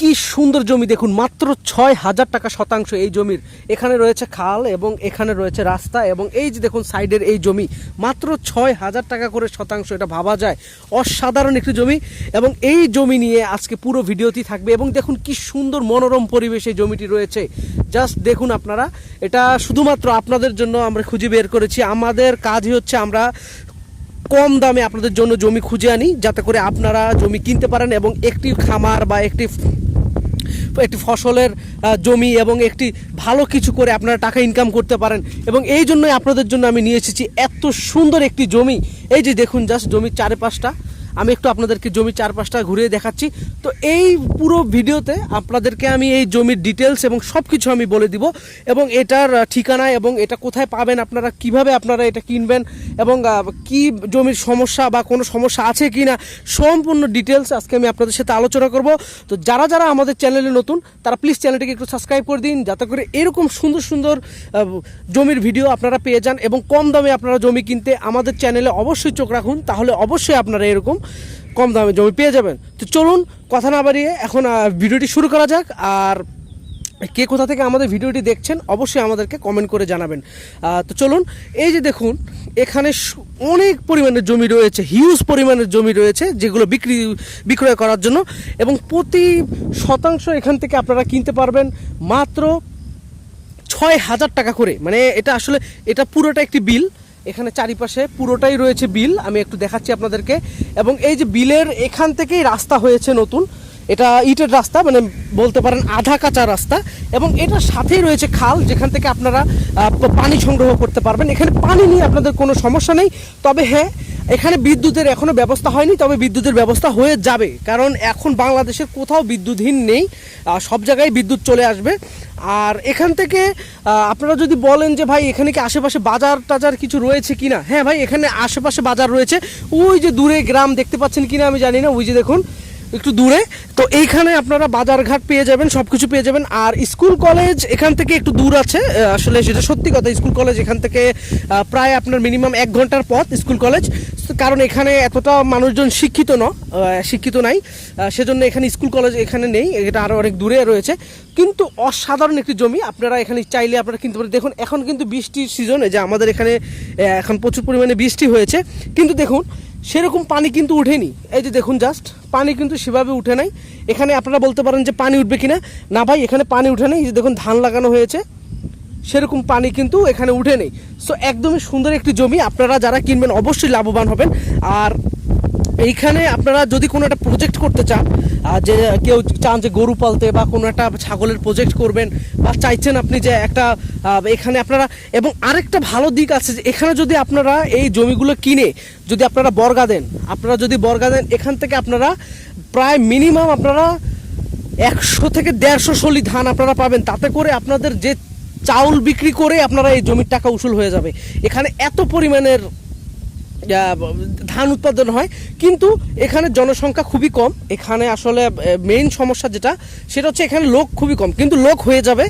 কি সুন্দর জমি দেখুন, মাত্র ছয় হাজার টাকা শতাংশ এই জমির। এখানে রয়েছে খাল এবং এখানে রয়েছে রাস্তা এবং এই যে দেখুন সাইডের এই জমি, মাত্র ছয় হাজার টাকা করে শতাংশ, এটা ভাবা যায়। অসাধারণ একটি জমি এবং এই জমি নিয়ে আজকে পুরো ভিডিওটি থাকবে এবং দেখুন কি সুন্দর মনোরম পরিবেশে জমিটি রয়েছে। জাস্ট দেখুন আপনারা, এটা শুধুমাত্র আপনাদের জন্য আমরা খুঁজে বের করেছি। আমাদের কাজই হচ্ছে আমরা কম দামে আপনাদের জন্য জমি খুঁজে আনি, যাতে করে আপনারা জমি কিনতে পারেন এবং একটি খামার বা একটি একটি ফসলের জমি এবং একটি ভালো কিছু করে আপনারা টাকা ইনকাম করতে পারেন। এবং এই জন্যই আপনাদের জন্য আমি নিয়ে এসেছি এত সুন্দর একটি জমি। এই যে দেখুন জাস্ট জমির চারপাশটা। আমি একটু আপনাদেরকে জমির চারপাশটা ঘুরিয়ে দেখাচ্ছি। তো এই পুরো ভিডিওতে আপনাদেরকে আমি এই জমির ডিটেলস এবং সব কিছু আমি বলে দিব এবং এটার ঠিকানা এবং এটা কোথায় পাবেন আপনারা, কীভাবে আপনারা এটা কিনবেন এবং কি জমির সমস্যা বা কোনো সমস্যা আছে কি না সম্পূর্ণ ডিটেলস আজকে আমি আপনাদের সাথে আলোচনা করব। তো যারা যারা আমাদের চ্যানেলে নতুন, তারা প্লিজ চ্যানেলটিকে একটু সাবস্ক্রাইব করে দিন যাতে করে এরকম সুন্দর সুন্দর জমির ভিডিও আপনারা পেয়ে যান এবং কম দামে আপনারা জমি কিনতে আমাদের চ্যানেলে অবশ্যই চোখ রাখুন। তাহলে অবশ্যই আপনারা এরকম কম দামে জমি পেয়ে যাবেন। তো চলুন, কথা না বাড়িয়ে এখন ভিডিওটি শুরু করা যাক। আর কে কোথা থেকে আমাদের ভিডিওটি দেখছেন, অবশ্যই আমাদেরকে কমেন্ট করে জানাবেন। তো চলুন, এই যে দেখুন, এখানে অনেক পরিমাণের জমি রয়েছে হিউজ পরিমাণের জমি রয়েছে, যেগুলো বিক্রি, বিক্রয় করার জন্য। এবং প্রতি শতাংশ এখান থেকে আপনারা কিনতে পারবেন মাত্র ছয় হাজার টাকা করে। মানে এটা আসলে, এটা পুরোটা একটি বিল। এখানে চারিপাশে পুরোটাই রয়েছে বিল, আমি একটু দেখাচ্ছি আপনাদেরকে। এবং এই যে বিলের এখান থেকেই রাস্তা হয়েছে নতুন, এটা ইটের রাস্তা মানে বলতে পারেন আধা কাঁচা রাস্তা, এবং এটার সাথেই রয়েছে খাল, যেখান থেকে আপনারা পানি সংগ্রহ করতে পারবেন। এখানে পানি নিয়ে আপনাদের কোনো সমস্যা নেই, তবে হ্যাঁ এখানে বিদ্যুতের এখনও ব্যবস্থা হয়নি, তবে বিদ্যুতের ব্যবস্থা হয়ে যাবে, কারণ এখন বাংলাদেশের কোথাও বিদ্যুৎহীন নেই সব জায়গায় বিদ্যুৎ চলে আসবে। আর এখান থেকে আপনারা যদি বলেন যে ভাই এখানে কি আশেপাশে বাজার টাজার কিছু রয়েছে কি না হ্যাঁ ভাই, এখানে আশেপাশে বাজার রয়েছে। ওই যে দূরে গ্রাম দেখতে পাচ্ছেন কি না আমি জানি না, ওই যে দেখুন, একটু দূরে। তো এইখানে আপনারা বাজারঘাট পেয়ে যাবেন সব কিছু পেয়ে যাবেন। আর স্কুল কলেজ এখান থেকে একটু দূর আছে আসলে সেটা সত্যি কথা, স্কুল কলেজ এখান থেকে প্রায় আপনার মিনিমাম এক ঘণ্টার পথ স্কুল কলেজ। কারণ এখানে এতটা মানুষজন শিক্ষিত ন শিক্ষিত নাই। সেজন্য এখানে স্কুল কলেজ এখানে নেই, এটা আরও অনেক দূরে রয়েছে। কিন্তু অসাধারণ একটি জমি আপনারা এখানে চাইলে আপনারা কিনতে পারেন। দেখুন, এখন কিন্তু বৃষ্টির সিজন যে আমাদের এখানে এখন প্রচুর পরিমাণে বৃষ্টি হয়েছে। কিন্তু দেখুন, সেরকম পানি কিন্তু উঠেনি। এই যে দেখুন জাস্ট পানি কিন্তু সেভাবে উঠে নাই। এখানে আপনারা বলতে পারেন যে পানি উঠবে কিনা। না ভাই, এখানে পানি উঠে নেই। যে দেখুন, ধান লাগানো হয়েছে। সেরকম পানি কিন্তু এখানে উঠে নেই। সো একদমই সুন্দর একটি জমি আপনারা যারা কিনবেন, অবশ্যই লাভবান হবেন। আর এইখানে আপনারা যদি কোনো একটা প্রজেক্ট করতে চান যে কেউ চান যে গরু পালতে বা কোনো একটা ছাগলের প্রজেক্ট করবেন বা চাইছেন আপনি যে একটা এখানে আপনারা, এবং আরেকটা ভালো দিক আছে যে এখানে যদি আপনারা এই জমিগুলো কিনে যদি আপনারা বর্গা দেন, আপনারা যদি বর্গা দেন, এখান থেকে আপনারা প্রায় মিনিমাম আপনারা একশো থেকে দেড়শো সলি ধান আপনারা পাবেন। তাতে করে আপনাদের যে চাউল বিক্রি করে আপনারা এই জমির টাকা উসুল হয়ে যাবে। এখানে এত পরিমাণের ধান উৎপাদন হয়, কিন্তু এখানে জনসংখ্যা খুবই কম। এখানে আসলে মেইন সমস্যা যেটা, সেটা হচ্ছে এখানে লোক খুবই কম, কিন্তু লোক হয়ে যাবে।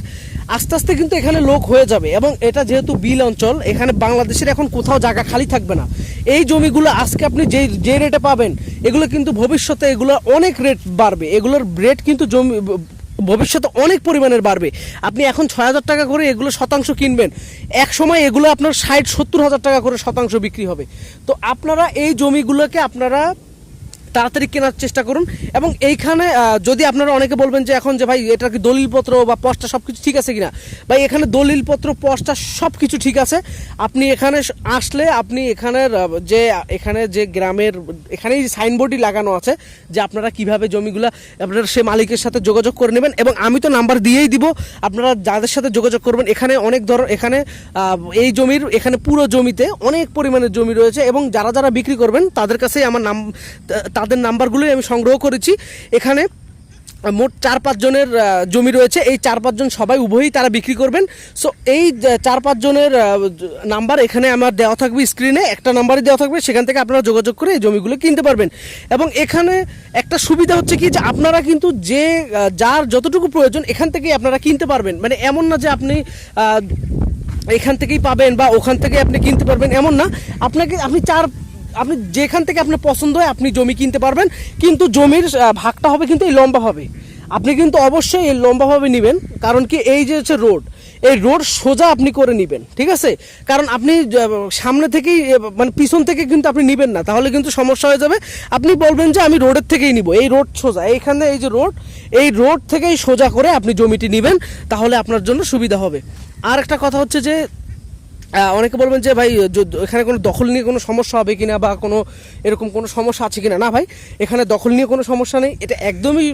আস্তে আস্তে কিন্তু এখানে লোক হয়ে যাবে, এবং এটা যেহেতু বিল অঞ্চল, এখানে বাংলাদেশের এখন কোথাও জায়গা খালি থাকবে না। এই জমিগুলো আজকে আপনি যে যে রেটে পাবেন, এগুলো কিন্তু ভবিষ্যতে এগুলো অনেক রেট বাড়বে। এগুলোর রেট কিন্তু জমি ভবিষ্যতে অনেক পরিমাণের বাড়বে। আপনি এখন ছয় হাজার টাকা করে এগুলো শতাংশ কিনবেন। এক সময় এগুলো আপনার ষাট, সত্তর হাজার টাকা করে শতাংশ বিক্রি হবে। তো আপনারা এই জমিগুলোকে আপনারা তাড়াতাড়ি কেনার চেষ্টা করুন। এবং এইখানে যদি আপনারা অনেকে বলবেন যে এখন যে ভাই এটা কি দলিলপত্র বা পস্টা সব কিছু ঠিক আছে কিনা? ভাই, এখানে দলিলপত্র পস্টা সব কিছু ঠিক আছে। আপনি এখানে আসলে আপনি এখানের যে, এখানে যে গ্রামের, এখানেই সাইনবোর্ডই লাগানো আছে যে আপনারা কীভাবে জমিগুলা, আপনারা সে মালিকের সাথে যোগাযোগ করে নেবেন। এবং আমি তো নাম্বার দিয়েই দিব, আপনারা যাদের সাথে যোগাযোগ করবেন। এখানে অনেক ধর, এখানে এই জমির, এখানে পুরো জমিতে অনেক পরিমাণের জমি রয়েছে। এবং যারা যারা বিক্রি করবেন, তাদের কাছেই আমার নাম তাদের নাম্বারগুলোই আমি সংগ্রহ করেছি। এখানে মোট চার পাঁচজনের জমি রয়েছে। এই চার পাঁচজন সবাই উভয়ই তারা বিক্রি করবেন। সো এই চার পাঁচজনের নাম্বার এখানে আমার দেওয়া থাকবে স্ক্রিনে একটা নাম্বারই দেওয়া থাকবে, সেখান থেকে আপনারা যোগাযোগ করে এই জমিগুলো কিনতে পারবেন। এবং এখানে একটা সুবিধা হচ্ছে কি যে আপনারা কিন্তু যে যার যতটুকু প্রয়োজন এখান থেকেই আপনারা কিনতে পারবেন। মানে এমন না যে আপনি এখান থেকেই পাবেন বা ওখান থেকে আপনি কিনতে পারবেন, এমন না। আপনাকে, আপনি চার আপনি যেখান থেকে আপনার পছন্দ হয় আপনি জমি কিনতে পারবেন, কিন্তু জমির ভাগটা হবে কিন্তু এই লম্বা হবে আপনি কিন্তু অবশ্যই এই লম্বাভাবে নেবেন, কারণ কি এই যে হচ্ছে রোড, এই রোড সোজা আপনি করে নেবেন, ঠিক আছে? কারণ আপনি সামনে থেকেই মানে পিছন থেকে কিন্তু আপনি নেবেন না, তাহলে কিন্তু সমস্যা হয়ে যাবে। আপনি বলবেন যে আমি রোডের থেকেই নিব, এই রোড সোজা, এইখানে এই যে রোড, এই রোড থেকেই সোজা করে আপনি জমিটি নেবেন, তাহলে আপনার জন্য সুবিধা হবে। আর একটা কথা হচ্ছে যে অনেকে বলবেন যে ভাই এখানে কোনো দখল নিয়ে কোনো সমস্যা হবে কিনা বা কোনো এরকম কোনো সমস্যা আছে কিনা? না ভাই, এখানে দখল নিয়ে কোনো সমস্যা নেই। এটা একদমই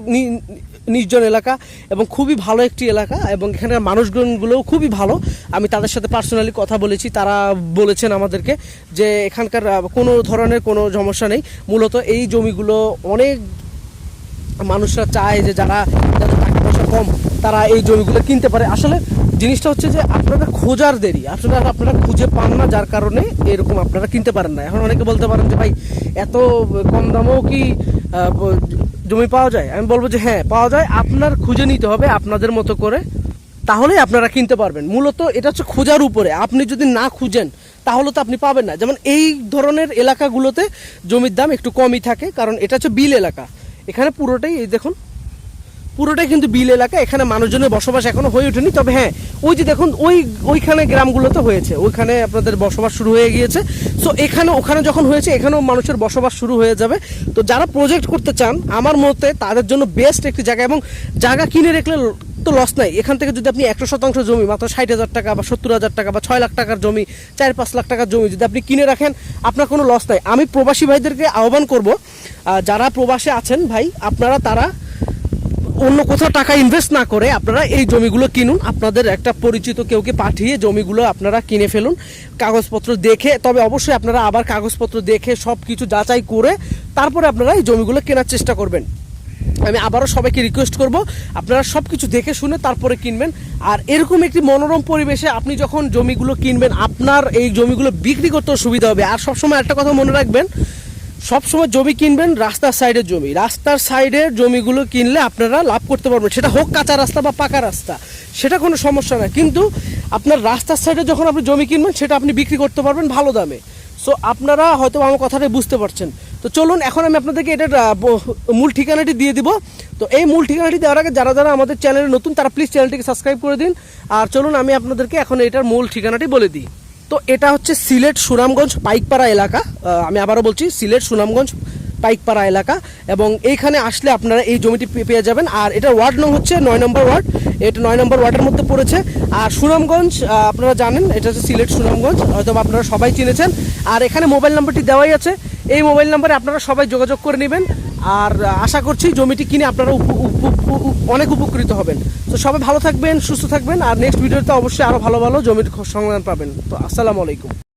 নির্জন এলাকা এবং খুবই ভালো একটি এলাকা এবং এখানকার মানুষজনগুলোও খুবই ভালো। আমি তাদের সাথে পার্সোনালি কথা বলেছি। তারা বলেছেন আমাদেরকে যে এখানকার কোনো ধরনের কোনো সমস্যা নেই। মূলত এই জমিগুলো অনেক মানুষরা চায় যে যারা, যাদের টাকা পয়সা কম, তারা এই জমিগুলো কিনতে পারে। আসলে জিনিসটা হচ্ছে যে আপনারা খোঁজার দেরি। আসলে আপনারা খুঁজে পান না, যার কারণে এরকম আপনারা কিনতে পারেন না। এখন অনেকে বলতে পারেন যে, ভাই, এত কম দামেও কি জমি পাওয়া যায়? আমি বলব যে হ্যাঁ পাওয়া যায়। আপনার খুঁজে নিতে হবে আপনাদের মতো করে, তাহলেই আপনারা কিনতে পারবেন। মূলত এটা হচ্ছে খোঁজার উপরে। আপনি যদি না খুঁজেন, তাহলে তো আপনি পাবেন না। যেমন এই ধরনের এলাকাগুলোতে জমির দাম একটু কমই থাকে, কারণ এটা হচ্ছে বিল এলাকা। এখানে পুরোটাই, এই দেখুন পুরোটাই কিন্তু বিল এলাকা, এখানে মানুষজনের বসবাস এখনও হয়ে ওঠেনি। তবে হ্যাঁ ওই যে দেখুন, ওই, ওইখানে গ্রামগুলোতে হয়েছে। ওইখানে আপনাদের বসবাস শুরু হয়ে গিয়েছে। সো এখানে, ওখানে যখন হয়েছে, এখানেও মানুষের বসবাস শুরু হয়ে যাবে। তো যারা প্রজেক্ট করতে চান, আমার মতে তাদের জন্য বেস্ট একটি জায়গা এবং জায়গা কিনে রাখলে তো লস নাই। এখান থেকে যদি আপনি একশো শতাংশ জমি, মাত্র ষাট হাজার টাকা বা সত্তর হাজার টাকা বা ছয় লাখ টাকার জমি, চার পাঁচ লাখ টাকার জমি যদি আপনি কিনে রাখেন, আপনার কোনো লস নাই। আমি প্রবাসী ভাইদেরকে আহ্বান করব যারা প্রবাসে আছেন ভাই, আপনারা, তারা অন্য কোথাও টাকা ইনভেস্ট না করে আপনারা এই জমিগুলো কিনুন। আপনাদের একটা পরিচিত কেউকে পাঠিয়ে জমিগুলো আপনারা কিনে ফেলুন। কাগজপত্র দেখে, তবে অবশ্যই আপনারা আবার কাগজপত্র দেখে সব কিছু যাচাই করে তারপরে আপনারা এই জমিগুলো কেনার চেষ্টা করবেন। আমি আবারও সবাইকে রিকোয়েস্ট করব, আপনারা সব কিছু দেখে শুনে তারপরে কিনবেন। আর এরকম একটি মনোরম পরিবেশে আপনি যখন জমিগুলো কিনবেন, আপনার এই জমিগুলো বিক্রি করতেও সুবিধা হবে। আর সবসময় একটা কথা মনে রাখবেন সবসময় জমি কিনবেন রাস্তার সাইডের জমি। রাস্তার সাইডের জমিগুলো কিনলে আপনারা লাভ করতে পারবেন। সেটা হোক কাঁচা রাস্তা বা পাকা রাস্তা, সেটা কোনো সমস্যা না। কিন্তু আপনার রাস্তার সাইডে যখন আপনি জমি কিনবেন, সেটা আপনি বিক্রি করতে পারবেন ভালো দামে। সো আপনারা হয়তো আমার কথাটা বুঝতে পারছেন। তো চলুন, এখন আমি আপনাদেরকে এটার মূল ঠিকানাটি দিয়ে দিব। তো এই মূল ঠিকানাটি দেওয়ার আগে যারা যারা আমাদের চ্যানেলে নতুন, তারা প্লিজ চ্যানেলটিকে সাবস্ক্রাইব করে দিন। আর চলুন, আমি আপনাদেরকে এখন এটার মূল ঠিকানাটি বলে দিই। তো এটা হচ্ছে সিলেট সুনামগঞ্জ পাইকপাড়া এলাকা। আমি আবারও বলছি, সিলেট সুনামগঞ্জ পাইকপাড়া এলাকা। এবং এইখানে আসলে আপনারা এই জমিটি পেয়ে যাবেন। আর এটা ওয়ার্ড নং হচ্ছে নয় নম্বর ওয়ার্ড। এটা নয় নম্বর ওয়ার্ডের মধ্যে পড়েছে। আর সুনামগঞ্জ আপনারা জানেন, এটা হচ্ছে সিলেট সুনামগঞ্জ। হয়তো আপনারা সবাই চিনেছেন। আর এখানে মোবাইল নাম্বারটি দেওয়াই আছে। এই মোবাইল নাম্বারে আপনারা সবাই যোগাযোগ করে নেবেন। আর আশা করছি জমিটি কিনে আপনারা অনেক উপকৃত হবেন। তো সবাই ভালো থাকবেন, সুস্থ থাকবেন, আর নেক্সট ভিডিওতে অবশ্যই আরও ভালো ভালো জমির খোঁজ পাবেন। তো আসসালামু আলাইকুম।